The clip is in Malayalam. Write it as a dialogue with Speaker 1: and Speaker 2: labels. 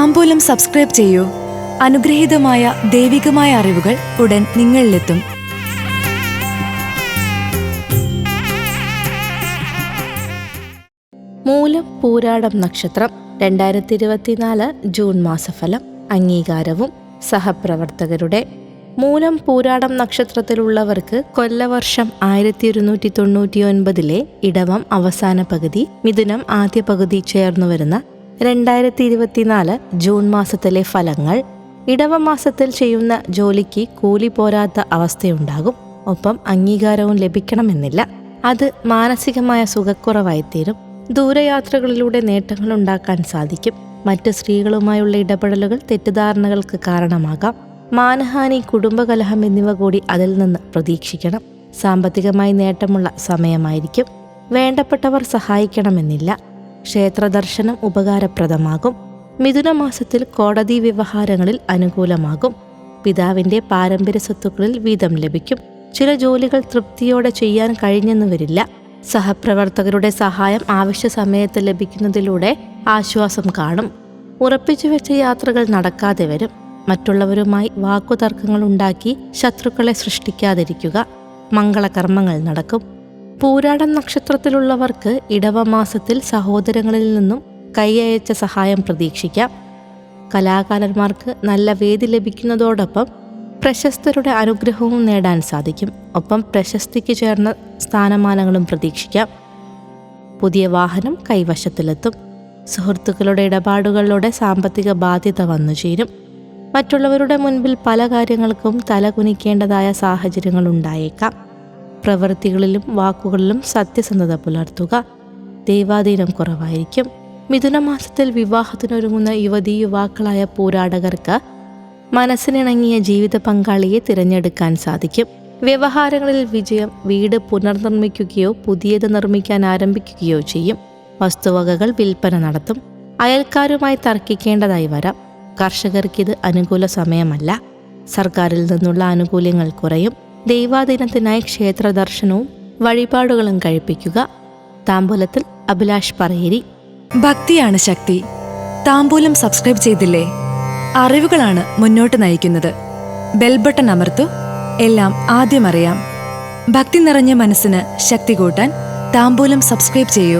Speaker 1: താമ്പൂലം സബ്സ്ക്രൈബ് ചെയ്യൂ. അനുഗ്രഹീതമായ ദൈവികമായ അറിവുകൾ ഉടൻ നിങ്ങളിലെത്തും.
Speaker 2: മൂലം പൂരാടം നക്ഷത്രം രണ്ടായിരത്തി ഇരുപത്തിനാല് ജൂൺ മാസഫലം അംഗീകാരവും സഹപ്രവർത്തകരുടെ. മൂലം പൂരാടം നക്ഷത്രത്തിലുള്ളവർക്ക് കൊല്ലവർഷം ആയിരത്തി ഇരുന്നൂറ്റി തൊണ്ണൂറ്റി ഒൻപതിലെ ഇടവം അവസാന പകുതി മിഥുനം ആദ്യ പകുതി ചേർന്നു വരുന്ന രണ്ടായിരത്തി ഇരുപത്തിനാല് ജൂൺ മാസത്തിലെ ഫലങ്ങൾ ഇടവ മാസത്തിൽ ചെയ്യുന്ന ജോലിക്ക് കൂലി പോരാത്ത അവസ്ഥയുണ്ടാകും. ഒപ്പം അംഗീകാരവും ലഭിക്കണമെന്നില്ല. അത് മാനസികമായ സുഖക്കുറവായിത്തീരും. ദൂരയാത്രകളിലൂടെ നേട്ടങ്ങൾ ഉണ്ടാക്കാൻ സാധിക്കും. മറ്റ് സ്ത്രീകളുമായുള്ള ഇടപെടലുകൾ തെറ്റിദ്ധാരണകൾക്ക് കാരണമാകാം. മാനഹാനി കുടുംബകലഹം എന്നിവ കൂടി അതിൽ നിന്ന് പ്രതീക്ഷിക്കണം. സാമ്പത്തികമായി നേട്ടമുള്ള സമയമായിരിക്കും. വേണ്ടപ്പെട്ടവർ സഹായിക്കണമെന്നില്ല. ക്ഷേത്രദർശനം ഉപകാരപ്രദമാകും. മിഥുനമാസത്തിൽ കോടതി വ്യവഹാരങ്ങളിൽ അനുകൂലമാകും. പിതാവിന്റെ പാരമ്പര്യ സ്വത്തുക്കളിൽ വീതം ലഭിക്കും. ചില ജോലികൾ തൃപ്തിയോടെ ചെയ്യാൻ കഴിഞ്ഞെന്നു വരില്ല സഹപ്രവർത്തകരുടെ സഹായം ആവശ്യ സമയത്ത് ലഭിക്കുന്നതിലൂടെ ആശ്വാസം കാണും. ഉറപ്പിച്ചു വെച്ച യാത്രകൾ നടക്കാതെ വരും. മറ്റുള്ളവരുമായി വാക്കുതർക്കങ്ങൾ ഉണ്ടാക്കി ശത്രുക്കളെ സൃഷ്ടിക്കാതിരിക്കുക. മംഗളകർമ്മങ്ങൾ നടക്കും. പൂരാടം നക്ഷത്രത്തിലുള്ളവർക്ക് ഇടവമാസത്തിൽ സഹോദരങ്ങളിൽ നിന്നും കൈയയച്ച സഹായം പ്രതീക്ഷിക്കാം. കലാകാരന്മാർക്ക് നല്ല വേദി ലഭിക്കുന്നതോടൊപ്പം പ്രശസ്തരുടെ അനുഗ്രഹവും നേടാൻ സാധിക്കും. ഒപ്പം പ്രശസ്തിക്ക് ചേർന്ന സ്ഥാനമാനങ്ങളും പ്രതീക്ഷിക്കാം. പുതിയ വാഹനം കൈവശത്തിലെത്തും. സുഹൃത്തുക്കളുടെ ഇടപാടുകളിലൂടെ സാമ്പത്തിക ബാധ്യത വന്നു ചേരും. മറ്റുള്ളവരുടെ മുൻപിൽ പല കാര്യങ്ങൾക്കും തലകുനിക്കേണ്ടതായ സാഹചര്യങ്ങൾ ഉണ്ടായേക്കാം. പ്രവൃത്തികളിലും വാക്കുകളിലും സത്യസന്ധത പുലർത്തുക. ദൈവാധീനം കുറവായിരിക്കും. മിഥുനമാസത്തിൽ വിവാഹത്തിനൊരുങ്ങുന്ന യുവതി യുവാക്കളായ പോരാടകർക്ക് മനസ്സിനിണങ്ങിയ ജീവിത പങ്കാളിയെ തിരഞ്ഞെടുക്കാൻ സാധിക്കും. വ്യവഹാരങ്ങളിൽ വിജയം വീട് പുനർനിർമ്മിക്കുകയോ പുതിയത് നിർമ്മിക്കാൻ ആരംഭിക്കുകയോ ചെയ്യും. വസ്തുവകകൾ വിൽപ്പന നടത്തും. അയൽക്കാരുമായി തർക്കിക്കേണ്ടതായി വരാം. കർഷകർക്കിത് അനുകൂല സമയമല്ല. സർക്കാരിൽ നിന്നുള്ള ആനുകൂല്യങ്ങൾ കുറയും. ദൈവാധീനത്തിനായി ക്ഷേത്ര ദർശനവും വഴിപാടുകളും കഴിപ്പിക്കുക. താമ്പൂലത്തിൽ അഭിലാഷ് പറയേരി.
Speaker 1: ഭക്തിയാണ് ശക്തി. താമ്പൂലം സബ്സ്ക്രൈബ് ചെയ്തില്ലേ? അറിവുകളാണ് മുന്നോട്ട് നയിക്കുന്നത്. ബെൽബട്ടൺ അമർത്തു. എല്ലാം ആദ്യം അറിയാം. ഭക്തി നിറഞ്ഞ മനസ്സിന് ശക്തി കൂട്ടാൻ താമ്പൂലം സബ്സ്ക്രൈബ് ചെയ്യൂ.